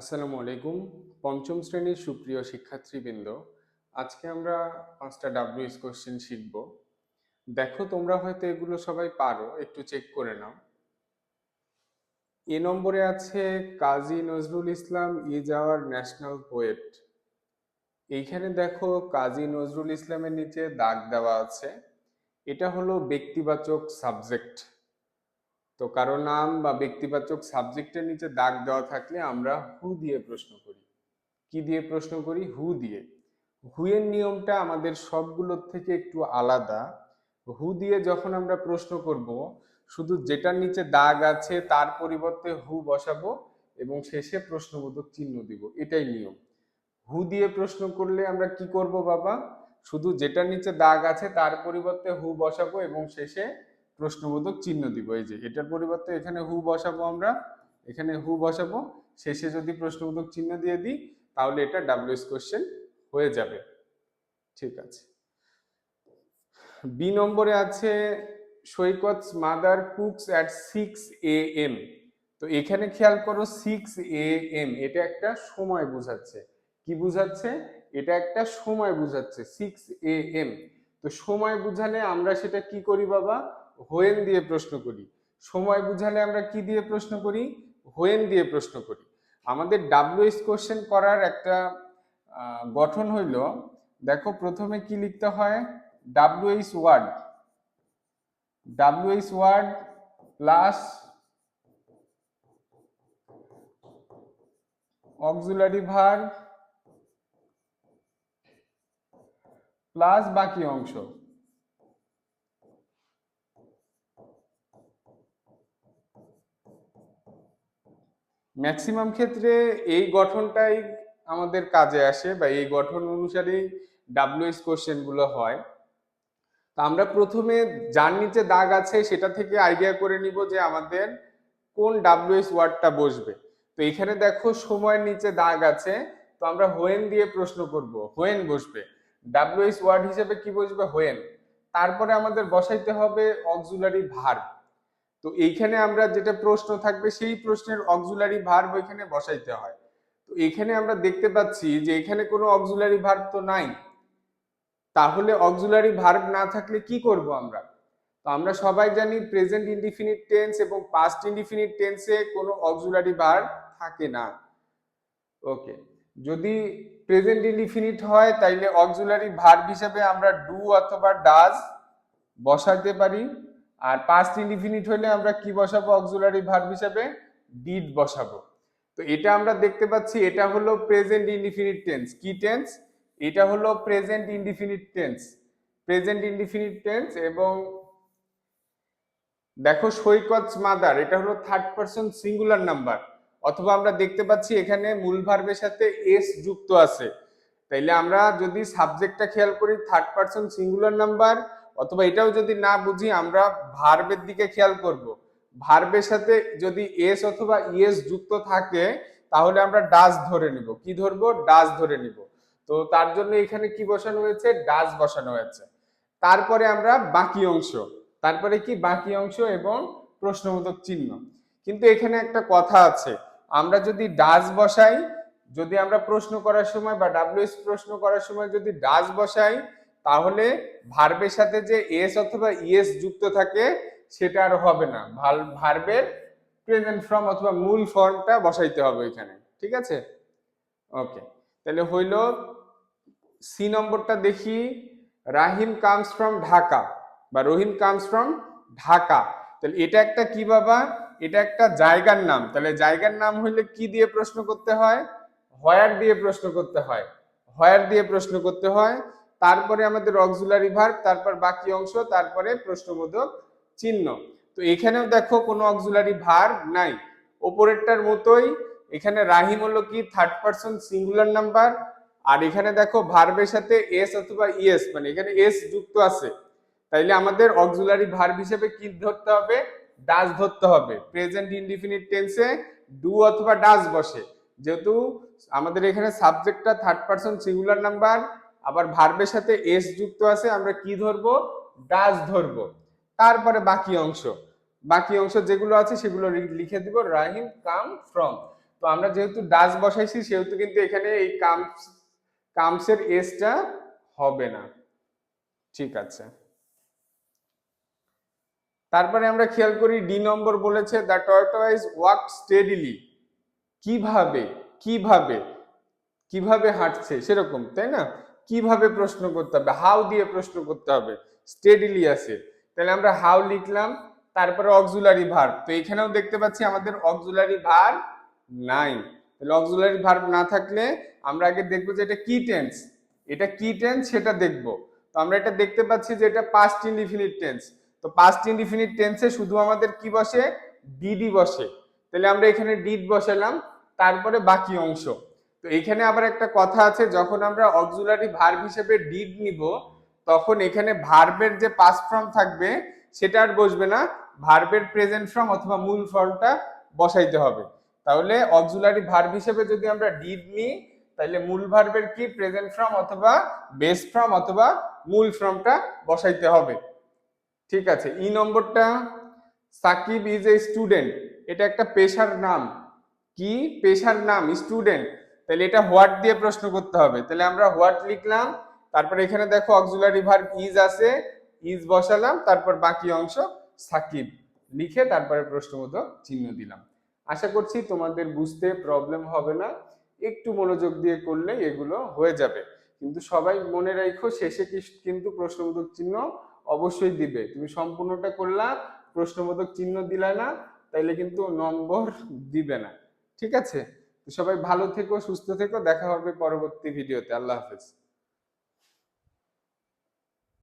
আসসালামু আলাইকুম, পঞ্চম শ্রেণির সুপ্রিয় শিক্ষার্থীবৃন্দ। আজকে আমরা পাঁচটা ডাব্লিউএস কোশ্চেন শিখব। দেখো তোমরা হয়তো এগুলো সবাই পারো, একটু চেক করে নাও। এ নম্বরে আছে, Kazi Nazrul Islam is our national poet এইখানে দেখো, কাজী নজরুল ইসলামের নিচে দাগ দেওয়া আছে। এটা হলো ব্যক্তিবাচক সাবজেক্ট তো কারও নাম বা ব্যক্তিবাচক সাবজেক্টের নিচে দাগ দেওয়া থাকলে আমরা হু দিয়ে প্রশ্ন করি। কি দিয়ে প্রশ্ন করি? হু দিয়ে। হুয়ের নিয়মটা আমাদের সবগুলোর থেকে একটু আলাদা। হু দিয়ে যখন আমরা প্রশ্ন করব, শুধু যেটার নিচে দাগ আছে তার পরিবর্তে হু বসাবো এবং শেষে প্রশ্নবোধক চিহ্ন দিব। এটাই নিয়ম। হু দিয়ে প্রশ্ন করলে আমরা কি করব বাবা? শুধু যেটার নিচে দাগ আছে তার পরিবর্তে হু বসাবো এবং শেষে প্রশ্নবোধক চিহ্ন দিব। এই যে, এটার পরিবর্তে এখানে হু বসাবো আমরা, এখানে হু বসাবো, শেষে যদি প্রশ্নবোধক চিহ্ন দিয়ে দিই, তাহলে এটা ডাব্লিউএস কোশ্চেন হয়ে যাবে। ঠিক আছে। বি নম্বরে আছে Saikat mother cooks at six A M তো এখানে খেয়াল করো সিক্স এ এম এটা একটা সময় বোঝাচ্ছে। কি বুঝাচ্ছে? এটা একটা সময় বুঝাচ্ছে সিক্স এ এম তো সময় বুঝালে আমরা সেটা কি করি বাবা? হোয়েন দিয়ে প্রশ্ন করি। সময় বুঝালে আমরা কি দিয়ে প্রশ্ন করি? হোয়েন দিয়ে প্রশ্ন করি। আমাদের ডাব্লিউএস কোশ্চেন করার একটা গঠন হইল, দেখো প্রথমে কি লিখতে হয়? WH word WH word plus auxiliary verb plus বাকি অংশ। ম্যাক্সিমাম ক্ষেত্রে এই গঠনটাই আমাদের কাজে আসে বা এই গঠন অনুসারেই ডাব্লিউএস কোশ্চেনগুলো হয়। তা আমরা প্রথমে যার নিচে দাগ আছে সেটা থেকে আইডিয়া করে নিব যে আমাদের কোন ডাব্লিউএস ওয়ার্ডটা বসবে। তো এখানে দেখো সময়ের নিচে দাগ আছে, তো আমরা হোয়েন দিয়ে প্রশ্ন করব হোয়েন বসবে। ডাব্লিউএস ওয়ার্ড হিসেবে কি বসবে? হোয়েন তারপরে আমাদের বসাইতে হবে অক্সুলারি ভার্ব তো এইখানে আমরা যেটা প্রশ্ন থাকবে, সেই প্রশ্নের অক্সুলারি ভার্ব এখানে বসাইতে হয়। তো এখানে আমরা দেখতে পাচ্ছি যে এখানে কোনো অক্সুলারি ভার্ব তো নাই। তাহলে অক্সুলারি ভার্ব না থাকলে কি করব আমরা? তো আমরা সবাই জানি প্রেজেন্ট ইনডিফিনিট টেন্স এবং পাস্ট ইনডিফিনিট টেন্সে কোনো অক্সুলারি ভার্ব থাকে না। ওকে যদি প্রেজেন্ট ইনডিফিনিট হয়, তাইলে অক্সুলারি ভার্ব হিসেবে আমরা ডু অথবা ডাজ বসাতে পারি। আর পাস্ট ইনডিফিনিট হলে আমরা কি বসাবো? অক্সিলারি ভার্ব হিসেবে ডিড বসাবো। তো এটা আমরা দেখতে পাচ্ছি, এটা হলো প্রেজেন্ট ইনডিফিনিট টেন্স কি টেন্স এটা হলো present indefinite tense present indefinite tense এবং দেখো সৈকত মাদার এটা হলো থার্ড পারসন সিঙ্গুলার নাম্বার অথবা আমরা দেখতে পাচ্ছি এখানে মূল ভার্বের সাথে এস যুক্ত আছে। তাইলে আমরা যদি সাবজেক্টটা খেয়াল করি থার্ড পারসন সিঙ্গুলার নাম্বার অথবা এটাও যদি না বুঝি, আমরা ভার্বের দিকে খেয়াল করব। ভার্বের সাথে যদি এস অথবা ইএস যুক্ত থাকে, তাহলে আমরা ডাজ ধরে নিব। কি ধরবো? ডাজ ধরে নিব। তো তার জন্য এখানে কি বসানো হয়েছে? ডাজ বসানো হয়েছে। তারপরে আমরা বাকি অংশ, তারপরে কি? বাকি অংশ এবং প্রশ্নবোধক চিহ্ন। কিন্তু এখানে একটা কথা আছে। আমরা যদি ডাজ বসাই, যদি আমরা প্রশ্ন করার সময় বা ডাব্লিউএস প্রশ্ন করার সময় যদি ডাজ বসাই তাহলে ভার্বের সাথে যে এস অথবা ইএস যুক্ত থাকে, সেটা আর হবে না। ভার্বের প্রেজেন্ট ফর্ম অথবা মূল ফর্মটা বসাইতে হবে এখানে। ঠিক আছে? ওকে তাহলে হইল সি নম্বরটা দেখি। রাহিম কামস ফ্রম ঢাকা বা রহিম কামস ফ্রম ঢাকা। তাহলে এটা একটা কি বাবা? এটা একটা জায়গার নাম। তাহলে জায়গার নাম হইলে কি দিয়ে প্রশ্ন করতে হয়? হয়ার দিয়ে প্রশ্ন করতে হয়। হয়ার দিয়ে প্রশ্ন করতে হয়? তারপরে আমাদের অক্সিলারি ভার্ব তারপর বাকি অংশ, তারপরে প্রশ্নবোধক চিহ্ন। তো এখানেও দেখো কোনো অক্সিলারি ভার্ব নাই। ওপরেরটার মতোই, এখানে রাহিম হলো কি? থার্ড পারসন সিঙ্গুলার নাম্বার আর এখানে দেখো ভার্বের সাথে এস অথবা ইএস মানে এখানে এস যুক্ত আছে। তাইলে আমাদের অক্সিলারি ভার্ব হিসেবে কি ধরতে হবে? ডাজ ধরতে হবে। প্রেজেন্ট ইনডিফিনিট টেন্সে ডু অথবা ডাজ বসে। যেহেতু আমাদের এখানে সাবজেক্টটা থার্ড পারসন সিঙ্গুলার নাম্বার আবার ভার্বের সাথে এস যুক্ত আছে, আমরা কি ধরবো? ডাজ ধরবো। তারপরে বাকি অংশ। বাকি অংশ যেগুলো আছে সেগুলো লিখে দিব রাহিম কাম ফ্রম তো আমরা যেহেতু ডাস বসাইছি, সেহেতু কিন্তু এখানে এই কামস কামসের এসটা হবে না। ঠিক আছে। তারপরে আমরা খেয়াল করি ডি নম্বর বলেছে দ্য টর্টোয়াইজ ওয়াক স্টেডিলি কীভাবে? কীভাবে? কীভাবে হাঁটছে? সেরকম, তাই না? কীভাবে প্রশ্ন করতে হবে? হাউ দিয়ে প্রশ্ন করতে হবে? স্টেডিলি আছে। তাহলে আমরা হাউ লিখলাম, তারপরে অক্সুলারি ভার্ব তো এখানেও দেখতে পাচ্ছি আমাদের অক্সুলারি ভার্ব নাই। তাহলে অক্সুলারি ভার্ব না থাকলে আমরা আগে দেখব যে এটা কি টেন্স এটা কি টেন্স সেটা দেখব। তো আমরা এটা দেখতে পাচ্ছি যে এটা পাস্ট ইনডিফিনিট টেন্স তো পাস্ট ইনডিফিনিট টেন্সে শুধু আমাদের কি বসে? ডিডি বসে। তাহলে আমরা এখানে ডিড বসালাম, তারপরে বাকি অংশ। তো এখানে আবার একটা কথা আছে, যখন আমরা অক্সুলারি ভার্ব হিসেবে ডিড নিব, তখন এখানে ভার্বের যে পাস্ট ফর্ম থাকবে, সেটা আর বসবে না। ভার্বের প্রেজেন্ট ফর্ম অথবা মূল ফর্মটা বসাইতে হবে। তাহলে অক্সুলারি ভার্ব হিসেবে যদি আমরা ডিড নিই, তাহলে মূল ভার্বের কি? প্রেজেন্ট ফর্ম অথবা বেস ফর্ম অথবা মূল ফর্মটা বসাইতে হবে। ঠিক আছে, ই নম্বরটা, সাকিব ইজ এ স্টুডেন্ট এটা একটা পেশার নাম। কি? পেশার নাম স্টুডেন্ট তাহলে এটা হোয়াট দিয়ে প্রশ্ন করতে হবে। তাহলে আমরা হোয়াট লিখলাম, তারপর এখানে দেখো অক্সুলারি ভার্ব ইজ আছে ইজ বসালাম, তারপর বাকি অংশ সাকিব লিখে তারপরে প্রশ্নবোধক চিহ্ন দিলাম। আশা করছি তোমাদের বুঝতে প্রবলেম হবে না, একটু মনোযোগ দিয়ে করলে এগুলো হয়ে যাবে। কিন্তু সবাই মনে রাখো, শেষে কিন্তু প্রশ্নবোধক চিহ্ন অবশ্যই দিবে। তুমি সম্পূর্ণটা করলা, প্রশ্নবোধক চিহ্ন দিলা না, তাইলে কিন্তু নম্বর দিবে না। ঠিক আছে? সবাই ভালো থেকো সুস্থ থেকো দেখা হবে পরবর্তী ভিডিওতে। আল্লাহ হাফেজ।